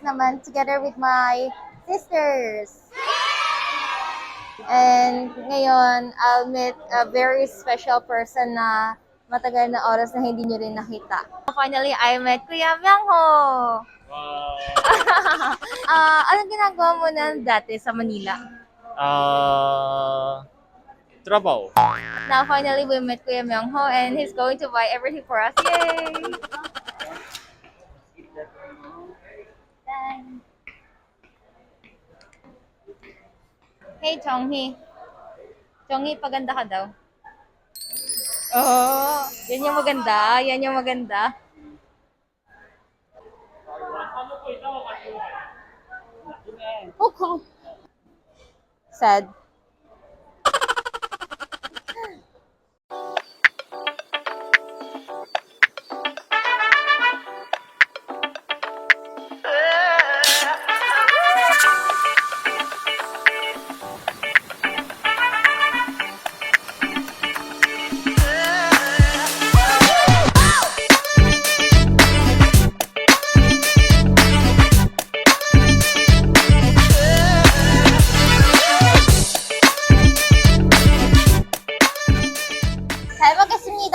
Naman together with my sisters. And ngayon, I'll meet a very special person na matagal na oras na hindi nyo rin nakita. Finally, I met Kuya Myangho! Wow. Ah, anong ginagawa mo na dati sa Manila? Uh, trabaho. Now, finally, we met Kuya Myungho and he's going to buy everything for us. Yay! Hey, Chonghi. Chonghi, paganda ka daw. Oh, yan yung maganda. Yan yung maganda. Okay. Sad.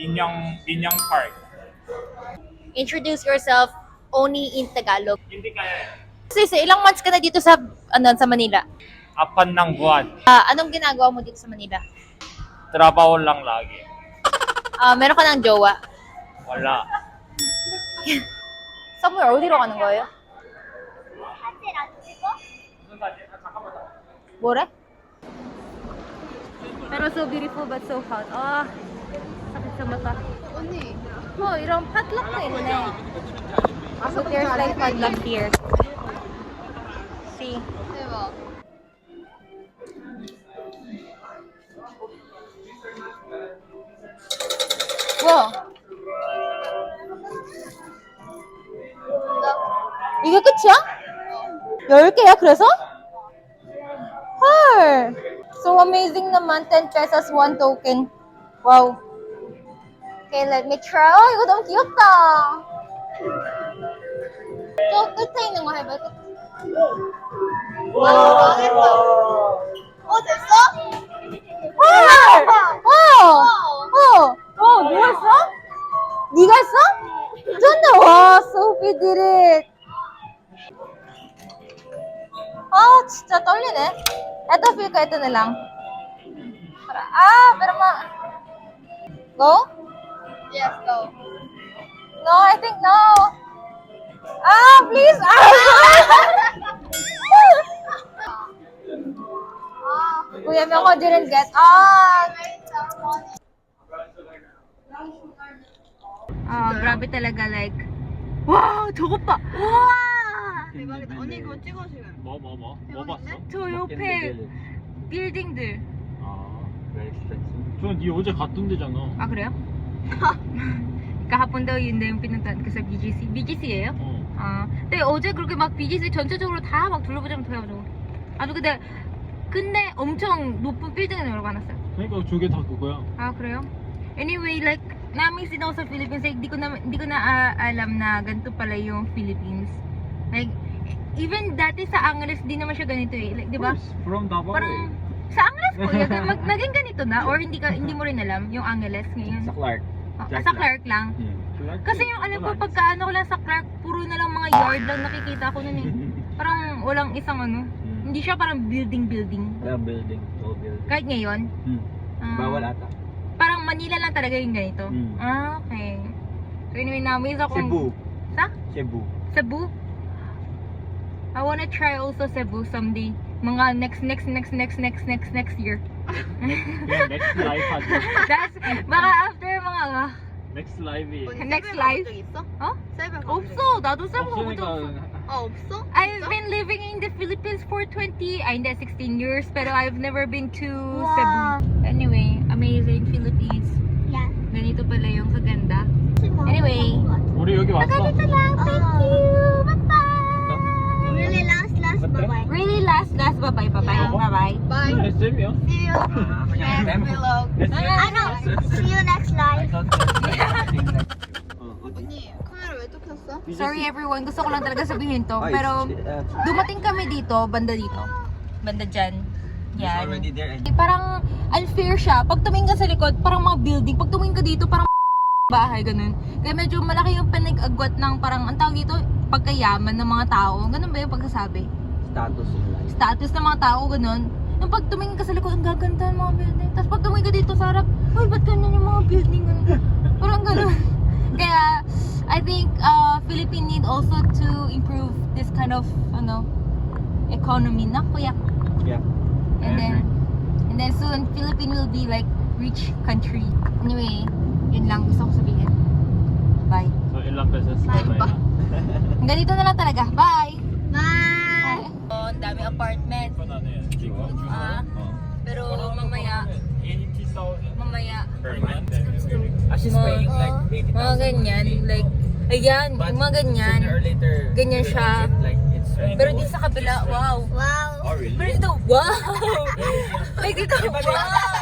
민영 민영 파크. Introduce yourself only in Tagalog. Hindi kaya. Sis, ilang months ka na dito sa ano sa Manila? Apan ng buwan. Ah, anong ginagawa mo dito sa Manila? Trabaho lang lagi. Ah, meron ka ng jowa. Wala. Somewhere, 어디로 가는 거예요? 무슨 사진? 아, 잠깐만. 뭐래? Pero so beautiful but so hot. Ah, sakit sa mata. 언니 Oh, 이런 padlock na 있네. So there's like padlock here. See? 대박 와. 이게 끝이야? 10개야, 그래서? 헐. So amazing naman. 10 pesos, one token. Wow. Okay, let me try. 어, 이거 너무 귀엽다. 저 끝에 있는 거 해봐. 끝. 와 망했다 어 됐어? 헐! 어! 어! 어, 뭐 했어? 네가 했어? 쩐다, 와, did it. 아, 진짜 떨리네. Na lang. Para, ah, pero ma... Go? Yes go No, I think no. Ah, please. Ah. Kuya Meko didn't get on. Ah, grabe talaga like. Wow, 저것 봐. 와! 대박이다 언니 그거 찍어 지금 뭐 뭐 뭐? 뭐 봤어? 저 옆에 빌딩들. 아, 저네 어제 갔던 데잖아. Ah, 그래요? Kahapon daw yun daw yung pinuntahan ko sa BGC. BGC예요? 어. 아, 근데 어제 그렇게 막 BGC 전체적으로 다 막 둘러보자면 돼가지고. 아주 근데 근데 엄청 높은 빌딩에 들어가놨어요 그러니까 저게 다 그거야. Ah, 그래요? Anyway, like, namin din ako sa Philippines, like, di ko na, di ko na ah, alam na ganito pala yung Philippines. Like, even dati sa Angeles, di naman siya ganito eh. Like, di ba? From Davao. Parang, sa Angeles po, yun, mag, naging ganito na? Or hindi ka hindi mo rin alam yung Angeles ngayon? Sa Clark. Ah, sa Clark lang. Clark. Kasi yung alam ko, pagka ano ko lang sa Clark, puro na lang mga yard lang nakikita ko nun eh. Parang walang isang ano. Hindi siya parang building-building. Walang building, tall building. Kahit ngayon. Hmm. ah, Bawal ata. Parang Manila lang talaga yung ganito. Hmm. Ah, okay. So anyway, na-amaze ako. Cebu. Sa? Cebu. Cebu? I wanna try also Cebu someday. Mga next, next, next, next, next, next, next year. Yeah, next 하지. That's, baka after mga, Next live 이. Next life. 적 있어? 어? 세븐 없어. 나도 Cebu 가본 적 없어. 없으니까 아 없어? I've been living in the Philippines for 20, ay hindi, 16 years, pero I've never been to Wow. Cebu. Anyway, amazing Philippines. Yeah. Ganito pala yung kaganda. Anyway. 우리 여기 왔어. Ganito lang, thank Ah. you, bye-bye. Really last last bye bye. Really last, last, bye-bye, bye-bye, Yeah. bye-bye. Bye. SM이요? See you next vlog. I know. See you next live. 언니 카메라 왜 또 켰어? Sorry everyone, gusto ko lang talaga sabihin to, Ay, pero shit, uh, dumating kami dito, banda dito. Banda dyan. he's Yan. already there and Eh, Parang unfair siya. Pag tumingin ka sa likod, parang mga building. Pag tumingin ka dito, parang bahay, ganun. Kaya medyo malaki yung pinag-agwat ng parang, ang tawag dito, pagkayaman ng mga tao. Ganun ba yung pagsasabi? status in life. Status ng mga tao, ganun. yung pag tumingin ka sa likod, ang gaganda ng mga building. Tapos pag tumingin ka dito sa harap, ay, ba't ganyan yung mga building? Parang ganun. Kaya, I think uh, Philippine need also to improve this kind of, ano, economy na kuya. Yeah. And then, and then soon, Philippine will be like rich country. Anyway, yun lang gusto ko sabihin. Bye. So, ilang beses na Bye. Ganito na lang talaga. Bye! dami apartment. Ah, pero mamaya, 80,000 mamaya, per month. She's Mga- paying like 80,000. mga ganyan, like, ayan, But mga ganyan. Ganyan siya. Pero dito sa kabila, wow. Wow. Oh, really? Pero dito, wow! Ay, dito, wow!